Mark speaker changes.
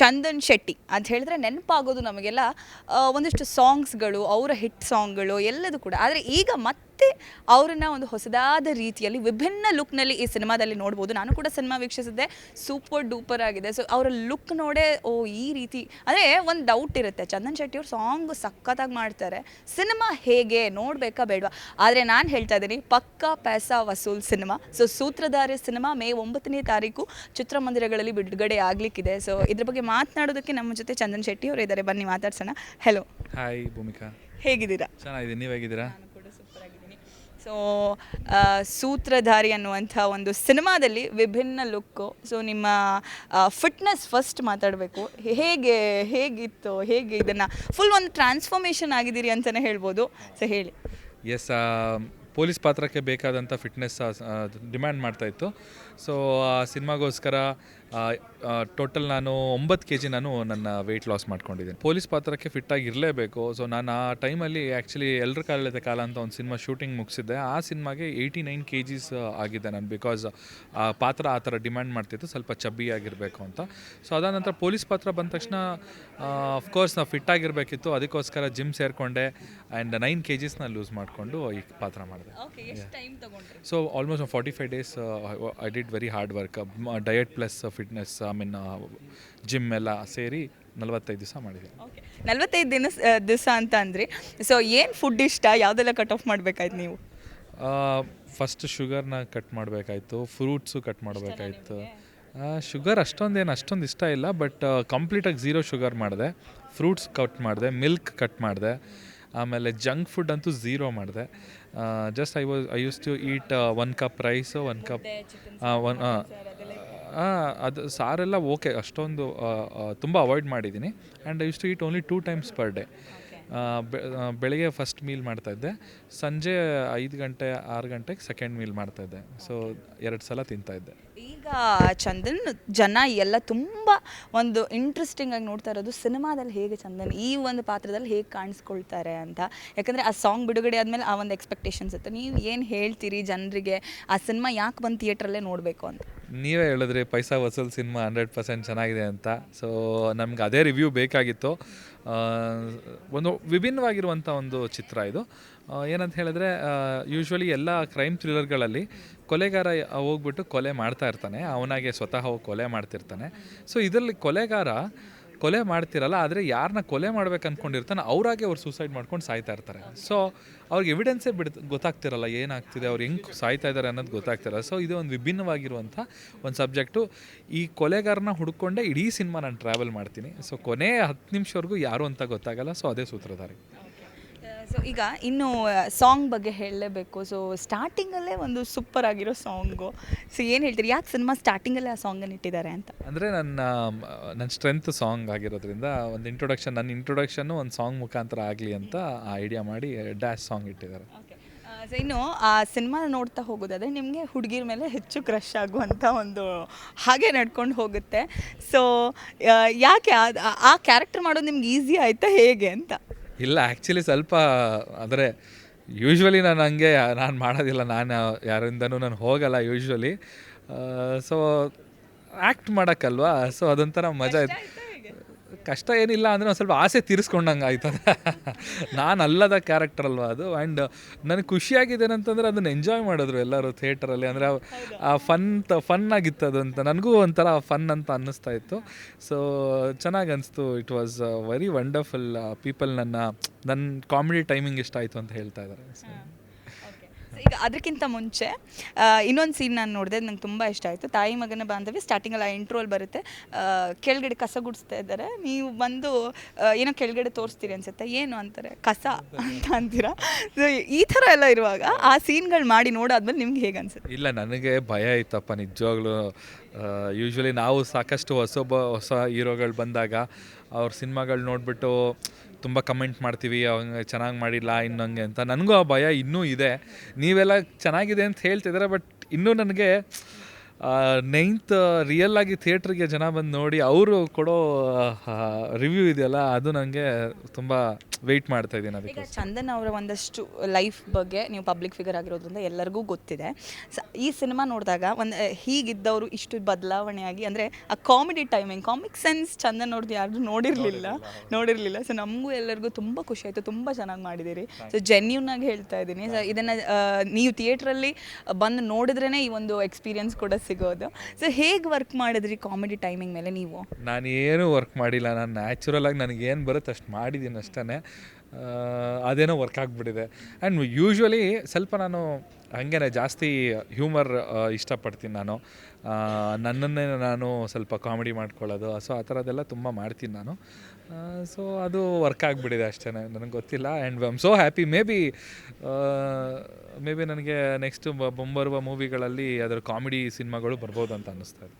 Speaker 1: ಚಂದನ್ ಶೆಟ್ಟಿ ಅಂತ ಹೇಳಿದ್ರೆ ನೆನಪಾಗೋದು ನಮಗೆಲ್ಲ ಒಂದಿಷ್ಟು ಸಾಂಗ್ಸ್ಗಳು ಅವರ ಹಿಟ್ ಸಾಂಗ್ಗಳು ಎಲ್ಲದು ಕೂಡ. ಆದರೆ ಈಗ ಮತ್ತೆ ಅವರನ್ನ ಒಂದು ಹೊಸದಾದ ರೀತಿಯಲ್ಲಿ ವಿಭಿನ್ನ ಲುಕ್ನಲ್ಲಿ ಈ ಸಿನಿಮಾದಲ್ಲಿ ನೋಡ್ಬೋದು. ನಾನು ಕೂಡ ಸಿನಿಮಾ ವೀಕ್ಷಿಸಿದ್ದೆ. ಸೂಪರ್ ಡೂಪರ್ ಆಗಿದೆ. ಸೊ ಅವರ ಲುಕ್ ನೋಡೇ ಓ ಈ ರೀತಿ. ಅಂದರೆ ಒಂದು ಡೌಟ್ ಇರುತ್ತೆ. ಚಂದನ್ ಶೆಟ್ಟಿ ಅವ್ರ ಸಾಂಗ್ ಸಖತ್ತಾಗಿ ಮಾಡ್ತಾರೆ. ಸಿನಿಮಾ ಹೇಗೆ ನೋಡಬೇಕಾ ಬೇಡವಾ? ಆದರೆ ನಾನು ಹೇಳ್ತಾ ಇದ್ದೀನಿ ಪಕ್ಕಾ ಪ್ಯಾಸಾ ವಸೂಲ್ cinema. So Sutradhari cinema May ಒಂಬತ್ತನೇ ತಾರೀಕು ಚಿತ್ರಮಂದಿರಗಳಲ್ಲಿ ಬಿಡುಗಡೆ ಆಗಲಿಕ್ಕಿದೆ. ಸೊ ಇದ್ರ ಬಗ್ಗೆ ಮಾತನಾಡೋದಕ್ಕೆ ನಮ್ಮ ಜೊತೆ ಚಂದನ್ ಶೆಟ್ಟಿ ಅವರು ಇದ್ದಾರೆ ಬನ್ನಿ ಮಾತಾಡ್ಸೋಣ. Hello
Speaker 2: hi Bhoomika.
Speaker 1: ಹೇಗಿದ್ದೀರಾ?
Speaker 2: ಚೆನ್ನಾಗಿದೆ ನೀವು ಹೇಗಿದ್ದೀರಾ
Speaker 1: ನಾನು ಕೂಡ ಸೂಪರ್ ಆಗಿದ್ದೀನಿ ಸೊ ಸೂತ್ರಧಾರಿ ಅನ್ನುವಂಥ ಒಂದು ಸಿನಿಮಾದಲ್ಲಿ ವಿಭಿನ್ನ ಲುಕ್ಕು. ಸೊ ನಿಮ್ಮ ಫಿಟ್ನೆಸ್ ಫಸ್ಟ್ ಮಾತಾಡಬೇಕು. ಹೇಗೆ, ಹೇಗಿತ್ತು, ಹೇಗೆ ಇದನ್ನು ಫುಲ್ ಒಂದು ಟ್ರಾನ್ಸ್ಫಾರ್ಮೇಷನ್ ಆಗಿದ್ದೀರಿ ಅಂತಲೇ ಹೇಳ್ಬೋದು. ಸೊ ಹೇಳಿ.
Speaker 2: ಎಸ್ ಪೊಲೀಸ್ ಪಾತ್ರಕ್ಕೆ ಬೇಕಾದಂಥ ಫಿಟ್ನೆಸ್ ಡಿಮ್ಯಾಂಡ್ ಮಾಡ್ತಾಯಿತ್ತು ಸೊ ಆ, ಸಿನಿಮಾಗೋಸ್ಕರ ಟೋಟಲ್ ನಾನು ಒಂಬತ್ತು ಕೆ ಜಿ ನಾನು ನನ್ನ ವೆಯ್ಟ್ ಲಾಸ್ ಮಾಡ್ಕೊಂಡಿದ್ದೀನಿ. ಪೊಲೀಸ್ ಪಾತ್ರಕ್ಕೆ ಫಿಟ್ಟಾಗಿ ಇರಲೇಬೇಕು ಸೊ ನಾನು ಆ ಟೈಮಲ್ಲಿ ಆ್ಯಕ್ಚುಲಿ ಎಲ್ಲರ ಕಾಲದ ಕಾಲ ಅಂತ ಒಂದು ಸಿನಿಮಾ ಶೂಟಿಂಗ್ ಮುಗಿಸಿದ್ದೆ. ಆ ಸಿನಿಮಾಗೆ ಏಯ್ಟಿ ನೈನ್ ಕೆ ಜೀಸ್ ಆಗಿದೆ ನಾನು ಬಿಕಾಸ್ ಆ ಪಾತ್ರ ಆ ಥರ ಡಿಮ್ಯಾಂಡ್ ಮಾಡ್ತಿತ್ತು. ಸ್ವಲ್ಪ ಚಬ್ಬಿ ಆಗಿರಬೇಕು ಅಂತ. ಸೊ ಅದಾದ ನಂತರ ಪೊಲೀಸ್ ಪಾತ್ರ ಬಂದ ತಕ್ಷಣ ಅಫ್ಕೋರ್ಸ್ ನಾವು ಫಿಟ್ ಆಗಿರಬೇಕಿತ್ತು. ಅದಕ್ಕೋಸ್ಕರ ಜಿಮ್ ಸೇರಿಕೊಂಡೆ ಆ್ಯಂಡ್ ನೈನ್ ಕೆ ಜಿಸ್ನ ಲೂಸ್ ಮಾಡಿಕೊಂಡು ಈ ಪಾತ್ರ ಮಾಡಿದೆ. So almost forty five days I did very hard work diet plus fitness I mean gym ಎಲ್ಲ ಸೇರಿ ನಲವತ್ತೈದು ದಿವಸ ಮಾಡಿದೆ.
Speaker 1: ಓಕೆ ನಲ್ವತ್ತೈದು ದಿನ ದಿವಸ ಅಂತ ಅಂದ್ರಿ ಸೊ ಏನು ಫುಡ್ ಇಷ್ಟ? ಯಾವುದೆಲ್ಲ ಕಟ್ ಆಫ್ ಮಾಡಬೇಕಾಯ್ತು ನೀವು?
Speaker 2: ಫಸ್ಟ್ ಶುಗರ್ನ ಕಟ್ ಮಾಡಬೇಕಾಯ್ತು ಫ್ರೂಟ್ಸು ಕಟ್ ಮಾಡಬೇಕಾಯ್ತು. ಶುಗರ್ ಅಷ್ಟೊಂದೇನು ಅಷ್ಟೊಂದು ಇಷ್ಟ ಇಲ್ಲ ಬಟ್ ಕಂಪ್ಲೀಟಾಗಿ ಝೀರೋ ಶುಗರ್ ಮಾಡಿದೆ. ಫ್ರೂಟ್ಸ್ ಕಟ್ ಮಾಡಿದೆ ಮಿಲ್ಕ್ ಕಟ್ ಮಾಡಿದೆ. ಆಮೇಲೆ ಜಂಕ್ ಫುಡ್ ಅಂತೂ ಝೀರೋ ಮಾಡಿದೆ. Just I was I use to eat one cup rice one cup one ಅದು ಸಾರೆಲ್ಲ ಓಕೆ ಅಷ್ಟೊಂದು ತುಂಬ ಅವಾಯ್ಡ್ ಮಾಡಿದ್ದೀನಿ and I use to eat only two times per day ಬೆಳಗ್ಗೆ ಫಸ್ಟ್ ಮೀಲ್ ಮಾಡ್ತಾಯಿದ್ದೆ ಸಂಜೆ ಐದು ಗಂಟೆ ಆರು ಗಂಟೆಗೆ ಸೆಕೆಂಡ್ ಮೀಲ್ ಮಾಡ್ತಾಯಿದ್ದೆ ಸೊ ಎರಡು ಸಲ ತಿಂತಾಯಿದ್ದೆ
Speaker 1: ಈಗ ಚಂದನ್ ಜನ ಎಲ್ಲ ತುಂಬ ಒಂದು ಇಂಟ್ರೆಸ್ಟಿಂಗ್ ಆಗಿ ನೋಡ್ತಾ ಇರೋದು ಸಿನಿಮಾದಲ್ಲಿ ಹೇಗೆ ಚಂದನ್ ಈ ಒಂದು ಪಾತ್ರದಲ್ಲಿ ಹೇಗೆ ಕಾಣಿಸ್ಕೊಳ್ತಾರೆ ಅಂತ. ಯಾಕಂದರೆ ಆ ಸಾಂಗ್ ಬಿಡುಗಡೆ ಆದಮೇಲೆ ಆ ಒಂದು ಎಕ್ಸ್ಪೆಕ್ಟೇಷನ್ಸ್ ಇತ್ತು ನೀವು ಏನು ಹೇಳ್ತೀರಿ ಜನರಿಗೆ? ಆ ಸಿನಿಮಾ ಯಾಕೆ ಬಂದು ಥಿಯೇಟ್ರಲ್ಲೇ ನೋಡಬೇಕು ಅಂತ?
Speaker 2: ನೀವೇ ಹೇಳಿದ್ರಿ ಪೈಸಾ ವಸೂಲ್ ಸಿನಿಮಾ ಹಂಡ್ರೆಡ್ ಪರ್ಸೆಂಟ್ ಚೆನ್ನಾಗಿದೆ ಅಂತ. ಸೊ ನಮ್ಗೆ ಅದೇ ರಿವ್ಯೂ ಬೇಕಾಗಿತ್ತು. ಒಂದು ವಿಭಿನ್ನವಾಗಿರುವಂಥ ಒಂದು ಚಿತ್ರ ಇದು. ಏನಂತ ಹೇಳಿದ್ರೆ ಯೂಶ್ವಲಿ ಎಲ್ಲ ಕ್ರೈಮ್ ಥ್ರಿಲ್ಲರ್ಗಳಲ್ಲಿ ಕೊಲೆಗಾರ ಹೋಗ್ಬಿಟ್ಟು ಕೊಲೆ ಮಾಡ್ತಾ ಇರ್ತಾನೆ. ಅವನಾಗೆ ಸ್ವತಃ ಹೋಗಿ ಕೊಲೆ ಮಾಡ್ತಿರ್ತಾನೆ. ಸೊ ಇದರಲ್ಲಿ ಕೊಲೆಗಾರ ಕೊಲೆ ಮಾಡ್ತಿರಲ್ಲ, ಆದರೆ ಯಾರನ್ನ ಕೊಲೆ ಮಾಡ್ಬೇಕು ಅಂದ್ಕೊಂಡಿರ್ತಾನೆ ಅವರಾಗೆ ಅವ್ರು ಸೂಸೈಡ್ ಮಾಡ್ಕೊಂಡು ಸಾಯ್ತಾ ಇರ್ತಾರೆ. ಸೊ ಅವ್ರಿಗೆ ಎವಿಡೆನ್ಸೇ ಬಿಡ್ ಗೊತ್ತಾಗ್ತಿರಲ್ಲ ಏನಾಗ್ತಿದೆ, ಅವ್ರು ಹೆಂಗೆ ಸಾಯ್ತಾ ಇದ್ದಾರೆ ಅನ್ನೋದು ಗೊತ್ತಾಗ್ತಿರಲ್ಲ. ಸೊ ಇದು ಒಂದು ವಿಭಿನ್ನವಾಗಿರುವಂಥ ಒಂದು ಸಬ್ಜೆಕ್ಟು ಈ ಕೊಲೆಗಾರನ ಹುಡ್ಕೊಂಡೆ ಇಡೀ ಸಿನಿಮಾ ನಾನು ಟ್ರಾವೆಲ್ ಮಾಡ್ತೀನಿ. ಸೊ ಕೊನೆ ಹತ್ತು ನಿಮಿಷವರೆಗೂ ಯಾರು ಅಂತ ಗೊತ್ತಾಗಲ್ಲ. ಸೊ ಅದೇ ಸೂತ್ರಧಾರಿ.
Speaker 1: ಸೊ ಈಗ ಇನ್ನು ಸಾಂಗ್ ಬಗ್ಗೆ ಹೇಳಲೇಬೇಕು. ಸೊ ಸ್ಟಾರ್ಟಿಂಗಲ್ಲೇ ಒಂದು ಸೂಪರ್ ಆಗಿರೋ ಸಾಂಗು ಸೊ ಏನು ಹೇಳ್ತೀರಿ? ಯಾಕೆ ಸಿನಿಮಾ ಸ್ಟಾರ್ಟಿಂಗಲ್ಲೇ ಆ ಸಾಂಗನ್ನು ಇಟ್ಟಿದ್ದಾರೆ ಅಂತ?
Speaker 2: ಅಂದರೆ ನನ್ನ ನನ್ನ ಸ್ಟ್ರೆಂತ್ ಸಾಂಗ್ ಆಗಿರೋದ್ರಿಂದ ಒಂದು ಇಂಟ್ರೊಡಕ್ಷನ್ ನನ್ನ ಇಂಟ್ರೊಡಕ್ಷನ್ನು ಒಂದು ಸಾಂಗ್ ಮುಖಾಂತರ ಆಗಲಿ ಅಂತ ಆ ಐಡಿಯಾ ಮಾಡಿ ಡ್ಯಾಶ್ ಸಾಂಗ್ ಇಟ್ಟಿದ್ದಾರೆ.
Speaker 1: ಸೊ ಇನ್ನು ಆ ಸಿನಿಮಾ ನೋಡ್ತಾ ಹೋಗೋದಾದ್ರೆ ನಿಮಗೆ ಹುಡುಗಿರ ಮೇಲೆ ಹೆಚ್ಚು ಕ್ರಶ್ ಆಗುವಂಥ ಒಂದು ಹಾಗೆ ನಡ್ಕೊಂಡು ಹೋಗುತ್ತೆ. ಸೊ ಯಾಕೆ ಆ ಕ್ಯಾರೆಕ್ಟರ್ ಮಾಡೋದು ನಿಮ್ಗೆ ಈಸಿ ಆಯಿತಾ ಹೇಗೆ ಅಂತ?
Speaker 2: ಇಲ್ಲ ಆ್ಯಕ್ಚುಲಿ ಸ್ವಲ್ಪ ಅಂದರೆ ಯೂಶ್ವಲಿ ನಾನು ಹಂಗೆ, ನಾನು ಮಾಡೋದಿಲ್ಲ, ನಾನು ಯಾರಿಂದನೂ ನಾನು ಹೋಗಲ್ಲ ಯೂಶ್ವಲಿ ಸೊ ಆ್ಯಕ್ಟ್ ಮಾಡೋಕ್ಕಲ್ವಾ? ಸೊ ಅದೊಂಥರ ಮಜಾ ಇತ್ತು. ಕಷ್ಟ ಏನಿಲ್ಲ ಅಂದರೆ ಒಂದು ಸ್ವಲ್ಪ ಆಸೆ ತೀರಿಸ್ಕೊಂಡಂಗೆ ಆಯ್ತದೆ ನಾನು ಅಲ್ಲದ ಕ್ಯಾರೆಕ್ಟರ್ ಅಲ್ವಾ ಅದು? ಆ್ಯಂಡ್ ನನಗೆ ಖುಷಿಯಾಗಿದೆ ಏನಂತಂದ್ರೆ ಅದನ್ನು ಎಂಜಾಯ್ ಮಾಡಿದ್ರು ಎಲ್ಲರೂ ಥಿಯೇಟರಲ್ಲಿ ಅಂದರೆ ಆ ಫನ್ ತ ಫನ್ ಆಗಿತ್ತು ಅದು ಅಂತ ನನಗೂ ಒಂಥರ ಫನ್ ಅಂತ ಅನ್ನಿಸ್ತಾ ಇತ್ತು. ಸೊ ಚೆನ್ನಾಗಿ ಅನಿಸ್ತು it was very wonderful people ನನ್ನ ನನ್ನ ಕಾಮಿಡಿ ಟೈಮಿಂಗ್ ಇಷ್ಟ ಆಯಿತು ಅಂತ ಹೇಳ್ತಾ ಇದ್ದಾರೆ.
Speaker 1: ಈಗ ಅದಕ್ಕಿಂತ ಮುಂಚೆ ಇನ್ನೊಂದು ಸೀನ್ ನಾನು ನೋಡಿದೆ ನಂಗೆ ತುಂಬ ಇಷ್ಟ ಆಯಿತು. ತಾಯಿ ಮಗನ ಬಾಂಧವ್ಯ ಸ್ಟಾರ್ಟಿಂಗಲ್ಲಿ ಆ ಇಂಟ್ರೋಲ್ ಬರುತ್ತೆ. ಕೆಳಗಡೆ ಕಸ ಗುಡಿಸ್ತಾ ಇದ್ದಾರೆ. ನೀವು ಬಂದು ಏನೋ ಕೆಳಗಡೆ ತೋರಿಸ್ತೀರಿ ಅನ್ಸುತ್ತೆ. ಏನು ಅಂತಾರೆ? ಕಸ ಅಂತ ಅಂತೀರಾ? ಸೊ ಈ ಥರ ಎಲ್ಲ ಇರುವಾಗ ಆ ಸೀನ್ಗಳು ಮಾಡಿ ನೋಡಾದ್ಮೇಲೆ ನಿಮ್ಗೆ ಹೇಗೆ ಅನ್ಸುತ್ತೆ?
Speaker 2: ಇಲ್ಲ, ನನಗೆ ಭಯ ಇತ್ತಪ್ಪ ನಿಜವಾಗ್ಲೂ. ಯೂಶ್ವಲಿ ನಾವು ಸಾಕಷ್ಟು ಹೊಸೊಬ್ಬ, ಹೊಸ ಹೀರೋಗಳು ಬಂದಾಗ ಅವ್ರ ಸಿನಿಮಾಗಳು ನೋಡಿಬಿಟ್ಟು ತುಂಬ ಕಮೆಂಟ್ ಮಾಡ್ತೀವಿ, ಅವಂಗೆ ಚೆನ್ನಾಗಿ ಮಾಡಿಲ್ಲ ಇನ್ನಂಗೆ ಅಂತ. ನನಗೂ ಆ ಭಯ ಇನ್ನೂ ಇದೆ. ನೀವೆಲ್ಲ ಚೆನ್ನಾಗಿದೆ ಅಂತ ಹೇಳ್ತಿದ್ದಾರೆ ಬಟ್ ಇನ್ನೂ ನನಗೆ ನೈನ್ತ್ ರಿಯಲ್ ಆಗಿ ಥಿಯೇಟ್ರಿಗೆ ಜನ ಬಂದು ನೋಡಿ ಅವರು ಕೊಡೋ ರಿವ್ಯೂ ಇದೆಯಲ್ಲ ಅದು ನನಗೆ ತುಂಬ ವೆಯ್ಟ್ ಮಾಡ್ತಾ ಇದ್ದೀನಿ ಅದಕ್ಕೆ
Speaker 1: ಈಗ ಚಂದನ್ ಅವರ ಒಂದಷ್ಟು ಲೈಫ್ ಬಗ್ಗೆ ನೀವು ಪಬ್ಲಿಕ್ ಫಿಗರ್ ಆಗಿರೋದ್ರಿಂದ ಎಲ್ಲರಿಗೂ ಗೊತ್ತಿದೆ. ಸ ಈ ಸಿನಿಮಾ ನೋಡಿದಾಗ ಒಂದು ಹೀಗಿದ್ದವರು ಇಷ್ಟು ಬದಲಾವಣೆಯಾಗಿ ಅಂದರೆ ಆ comedy timing comic sense Chandan ಅವ್ರದ್ದು ಯಾರು ನೋಡಿರಲಿಲ್ಲ. ನೋಡಿರಲಿಲ್ಲ ಸೊ ನಮಗೂ ಎಲ್ಲರಿಗೂ ತುಂಬ ಖುಷಿ ಆಯಿತು ತುಂಬ ಚೆನ್ನಾಗಿ ಮಾಡಿದ್ದೀರಿ. ಸೊ ಜೆನ್ಯೂನ್ ಆಗಿ ಹೇಳ್ತಾ ಇದ್ದೀನಿ. ಸೊ ಇದನ್ನು ನೀವು ಥಿಯೇಟ್ರಲ್ಲಿ ಬಂದು ನೋಡಿದ್ರೇ ಈ ಒಂದು ಎಕ್ಸ್ಪೀರಿಯನ್ಸ್ ಕೂಡ ಸಿಗೋದು. ಸೊ ಹೇಗೆ ವರ್ಕ್ ಮಾಡಿದ್ರಿ ಕಾಮಿಡಿ ಟೈಮಿಂಗ್ ಮೇಲೆ ನೀವು?
Speaker 2: ನಾನು ಏನು ವರ್ಕ್ ಮಾಡಿಲ್ಲ. ನಾನು ನ್ಯಾಚುರಲ್ ಆಗಿ ನನಗೇನು ಬರುತ್ತೆ ಅಷ್ಟು ಮಾಡಿದ್ದೀನಿ ಅಷ್ಟೇ ಅದೇನೋ ವರ್ಕ್ ಆಗಿಬಿಟ್ಟಿದೆ. ಆ್ಯಂಡ್ ಯೂಶ್ವಲಿ ಸ್ವಲ್ಪ ನಾನು ಹಾಗೇನೆ ಜಾಸ್ತಿ ಹ್ಯೂಮರ್ ಇಷ್ಟಪಡ್ತೀನಿ ನಾನು. ನನ್ನನ್ನೇ ನಾನು ಸ್ವಲ್ಪ ಕಾಮಿಡಿ ಮಾಡ್ಕೊಳ್ಳೋದು ಸೊ ಆ ಥರದ್ದೆಲ್ಲ ತುಂಬ ಮಾಡ್ತೀನಿ ನಾನು. ಸೊ ಅದು ವರ್ಕ್ ಆಗಿಬಿಟ್ಟಿದೆ ಅಷ್ಟೇ ನನಗೆ ಗೊತ್ತಿಲ್ಲ. And I am so happy maybe maybe ನನಗೆ ನೆಕ್ಸ್ಟ್ ಮುಂಬರುವ ಮೂವಿಗಳಲ್ಲಿ ಅದರ ಕಾಮಿಡಿ ಸಿನಿಮಾಗಳು ಬರ್ಬೋದು ಅಂತ ಅನ್ನಿಸ್ತಾ ಇದೆ.